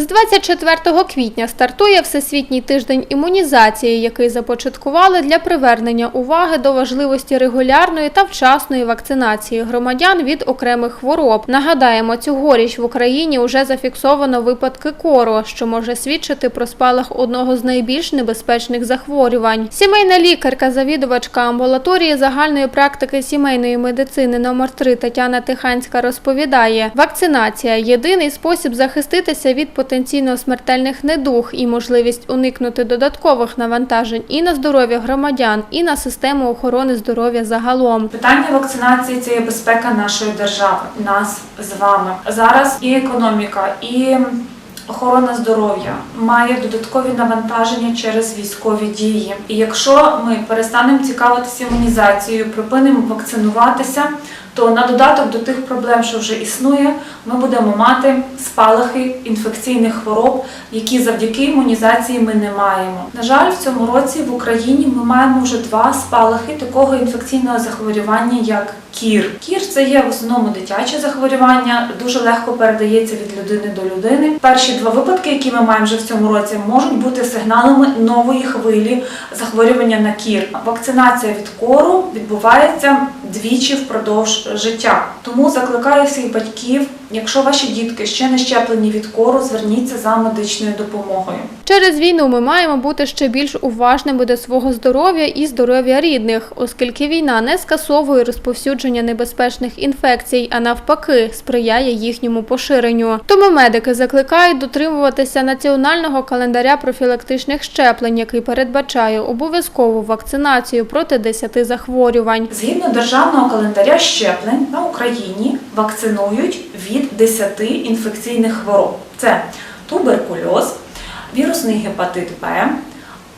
З 24 квітня стартує Всесвітній тиждень імунізації, який започаткували для привернення уваги до важливості регулярної та вчасної вакцинації громадян від окремих хвороб. Нагадаємо, цьогоріч в Україні вже зафіксовано випадки кору, що може свідчити про спалах одного з найбільш небезпечних захворювань. Сімейна лікарка, завідувачка амбулаторії загальної практики сімейної медицини номер 3 Тетяна Тиханська розповідає, вакцинація єдиний спосіб захиститися від потенційно смертельних недуг і можливість уникнути додаткових навантажень і на здоров'я громадян, і на систему охорони здоров'я загалом. Питання вакцинації це є безпека нашої держави, нас з вами. Зараз і економіка, і охорона здоров'я має додаткові навантаження через військові дії. І якщо ми перестанемо цікавитися імунізацією, припинимо вакцинуватися, то на додаток до тих проблем, що вже існує, ми будемо мати спалахи інфекційних хвороб, які завдяки імунізації ми не маємо. На жаль, в цьому році в Україні ми маємо вже два спалахи такого інфекційного захворювання, як кір. Кір це є в основному дитяче захворювання, дуже легко передається від людини до людини. Перші два випадки, які ми маємо вже в цьому році, можуть бути сигналами нової хвилі захворювання на кір. Вакцинація від кору відбувається двічі впродовж життя. Тому закликаю всіх батьків, якщо ваші дітки ще не щеплені від кору, зверніться за медичною допомогою. Через війну ми маємо бути ще більш уважними до свого здоров'я і здоров'я рідних, оскільки війна не скасовує розповсюдження небезпечних інфекцій, а навпаки, сприяє їхньому поширенню. Тому медики закликають дотримуватися національного календаря профілактичних щеплень, який передбачає обов'язкову вакцинацію проти 10 захворювань. Згідно державного календаря щеплень на Україні вакцинують від 10 інфекційних хвороб: це туберкульоз, вірусний гепатит Б,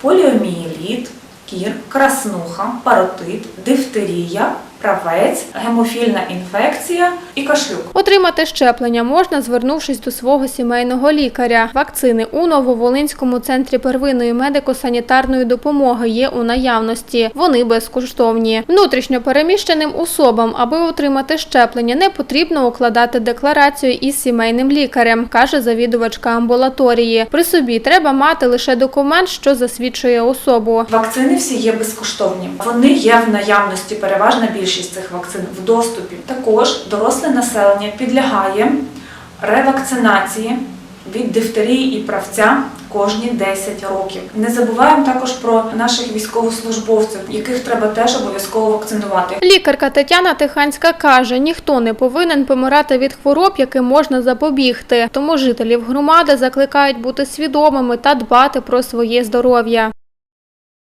поліомієліт, кір, краснуха, паротит, дифтерія, правець, гемофільна інфекція і кашлюк. Отримати щеплення можна, звернувшись до свого сімейного лікаря. Вакцини у Нововолинському центрі первинної медико-санітарної допомоги є у наявності. Вони безкоштовні. Внутрішньо переміщеним особам, аби отримати щеплення, не потрібно укладати декларацію із сімейним лікарем, каже завідувачка амбулаторії. При собі треба мати лише документ, що засвідчує особу. Вакцини всі є безкоштовні. Вони є в наявності, переважна більшість цих вакцин в доступі. Також доросле населення підлягає ревакцинації від дифтерії і правця кожні 10 років. Не забуваємо також про наших військовослужбовців, яких треба теж обов'язково вакцинувати. Лікарка Тетяна Тиханська каже, ніхто не повинен помирати від хвороб, яким можна запобігти. Тому жителів громади закликають бути свідомими та дбати про своє здоров'я.